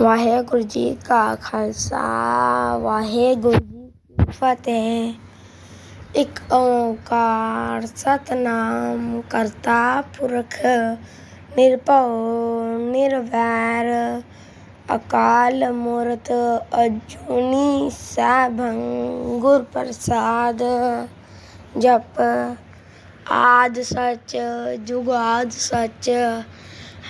ਵਾਹਿਗੁਰੂ ਜੀ ਕਾ ਖਾਲਸਾ, ਵਾਹਿਗੁਰੂ ਜੀ ਕੀ ਫਤਿਹ। ਇੱਕ ਓੰਕਾਰ ਸਤਨਾਮ ਕਰਤਾ ਪੁਰਖ, ਨਿਰਭਉ, ਨਿਰਵੈਰ, ਅਕਾਲ ਮੂਰਤ ਅਜੂਨੀ ਸੈਭੰ, ਗੁਰ ਪ੍ਰਸਾਦ ਜਪ। ਆਦ ਸੱਚ, ਜੁਗਾਦ ਸੱਚ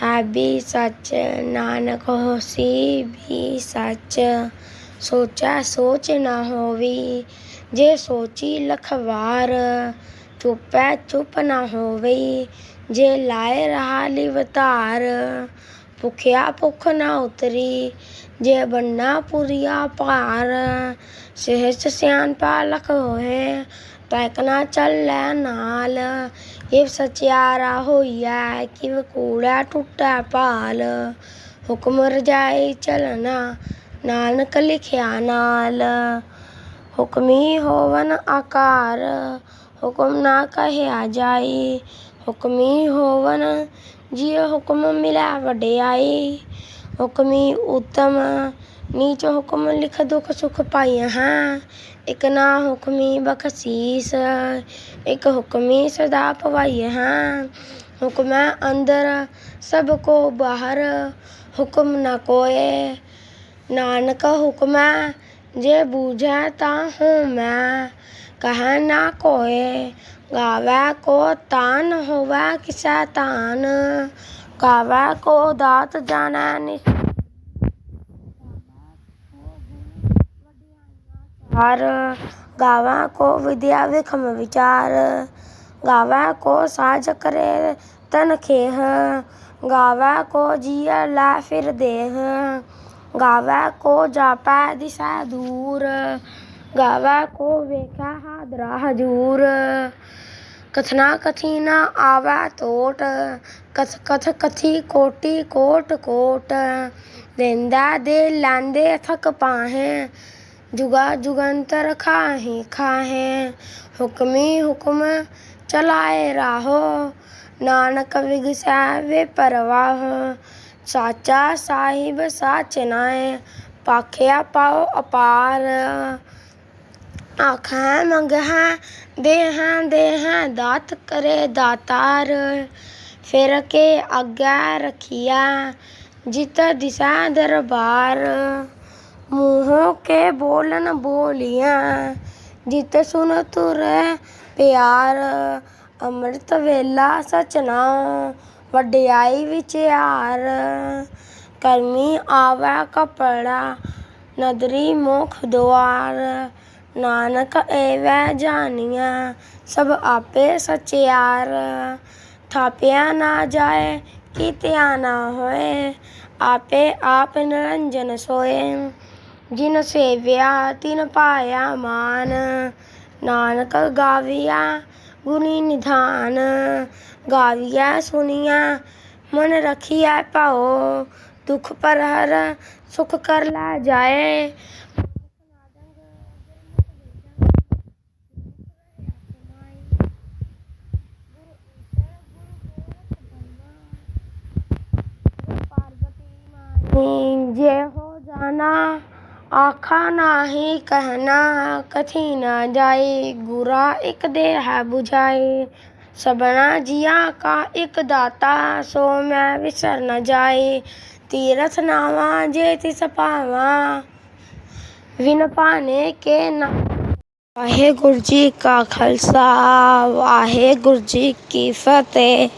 ਹੈ ਵੀ ਸੱਚ, ਨਾਨਕ ਹੋਸੀ ਵੀ ਸੱਚ। ਸੋਚੈ ਸੋਚ ਨਾ ਹੋਵੀ, ਜੇ ਸੋਚੀ ਲਖਵਾਰ ਵਾਰ ਚੁੱਪ ਨਾ ਹੋਵੀ, ਜੇ ਲਾਏ ਰਹਾ ਲਿਵਤਾਰ ਭੁਖਿਆ ਭੁਖ ਨਾ ਉਤਰੀ, ਜੇ ਬੰਨਾ ਪੁਰੀਆ ਭਾਰ। ਸਹਿਜ ਸਿਆਣਪਾ ਪਾਲਖ ਹੋਏ ਤੈਕ ਨਾ ਚੱਲੈ ਨਾਲ। ਇਹ ਸਚਿਆਰਾ ਹੋਈਐ ਕਿਵ ਕੂੜੈ ਟੁੱਟੈ ਭਾਲ। ਹੁਕਮ ਰਜਾਈ ਚਲਣਾ, ਨਾਨਕ ਲਿਖਿਆ ਨਾਲ। ਹੁਕਮੀ ਹੋਵਨ ਆਕਾਰ, ਹੁਕਮ ਨਾ ਕਹਿਆ ਜਾਈ। ਹੁਕਮੀ ਹੋਵਨ, ਜਿਉ ਹੁਕਮ ਮਿਲੈ ਵਡਿਆਈ। ਹੁਕਮੀ ਉਤਮ ਨੀਚ ਹੁਕਮ ਲਿਖ ਦੁਖ ਸੁਖ ਪਾਈਆ ਹਾਂ। ਇਕ ਨਾ ਹੁਕਮੀ ਬਖਸ਼ੀਸ, ਇਕ ਹੁਕਮੀ ਸਦਾ ਪਵਾਈਆ ਹੈ। ਹੁਕਮੈ ਅੰਦਰ ਸਭ ਕੋ ਬਾਹਰ, ਹੁਕਮ ਨਾ ਕੋਏ। ਨਾਨਕ ਹੁਕਮੈ ਜੇ ਬੂਝੈ ਤਾ ਹਉ ਮੈਂ। ਕਹੈ ਨਾ ਕੋਏ, ਗਾਵੈ ਕੋ ਤਾਨ, ਹੋਵੈ ਕਿਸੈ ਤਾਨ। ਗਾਵੈ ਕੋ ਦਾਤ ਜਾਣੈ ਨਿਸ ਹਰ ਗਾਵਾਂ ਕੋ ਵਿਦਿਆ ਵਿਖਮ ਵਿਚਾਰ, ਗਾਵਾਂ ਕੋ ਸਾਜ ਕਰੇ ਤਨ ਖੇਹ, ਗਾਵਾਂ ਕੋ ਜੀਅ ਲੈ ਫਿਰ ਦੇਹ, ਗਾਵਾਂ ਕੋ ਜਾਪੈ ਦਿਸੈ ਦੂਰ, ਗਾਵਾਂ ਕੋ ਵੇਖੈ ਹਾਦਰਾ ਹਜੂਰ। ਕਥਨਾ ਕਥੀ ਨਾ ਆਵੈ ਟੋਟ ਕਥ ਕਥ ਕਥੀ ਕੋਟੀ ਕੋਟ ਕੋਟ, ਦੇਂਦਾ ਦੇ ਲਾਂਦੇ ਥਕ ਪਾਹੇ जुगा जुगंतर खाहे खाहे। हुक्मी हुक्म चलाए राहो। नानक विगसै वे परवाह। साचा साहिब साच नाए पाखिया पाओ अपार। आखें मंगहें देहें देहें दात करे दातार। फिर के आज्ञा रखिया, जित दिशा दरबार। ਮੂੰਹੋਂ ਕੇ ਬੋਲਨ ਬੋਲੀਆਂ, ਜਿਤ ਸੁਨ ਤੁਰ ਪਿਆਰ, ਅੰਮ੍ਰਿਤ ਵੇਲਾ ਸਚਨਾ ਵਡਿਆਈ ਵਿਚਾਰ ਕਰਮੀ ਆਵੈ ਕਪੜਾ, ਨਦਰੀ ਮੁਖ ਦੁਆਰ। ਨਾਨਕ ਏਵੈ ਜਾਣੀਆਂ ਸਭ ਆਪੇ ਸਚਿਆਰ। ਥਾਪਿਆ ਨਾ ਜਾਏ ਕੀਤਿਆ ਨਾ ਹੋਏ, ਆਪੇ ਆਪ ਨਿਰੰਜਨ ਸੋਏ। जिन सेव्या तिन पाया मान नानक गाविया गुणी निधान। गाविया सुनिया, मन रखिया पाओ। दुख पर हर सुख कर ला जाए। जय हो जाना। ਆਖਾ ਨਾਹੀ ਕਹਿਨਾ ਕਥੀ ਨਾ ਜਾਏ, ਗੁਰਾ ਇਕ ਦੇ ਹੈ 부ਝਾਏ ਸਭਨਾ ਜੀਆਂ ਕਾ ਇਕ ਦਾਤਾ, ਸੋ ਮੈਂ ਵਿਸਰ ਨਾ ਜਾਏ। ਤੀਰਥ ਨਾਵਾ ਜੇ ਤਿਸ ਪਾਵਾ ਵਿਨ ਪਾਣੇ ਕੇ ਨਾ ਵਾਹਿਗੁਰੂ ਜੀ ਕਾ ਖਾਲਸਾ, ਵਾਹਿਗੁਰੂ ਜੀ ਕੀ ਫਤਿਹ।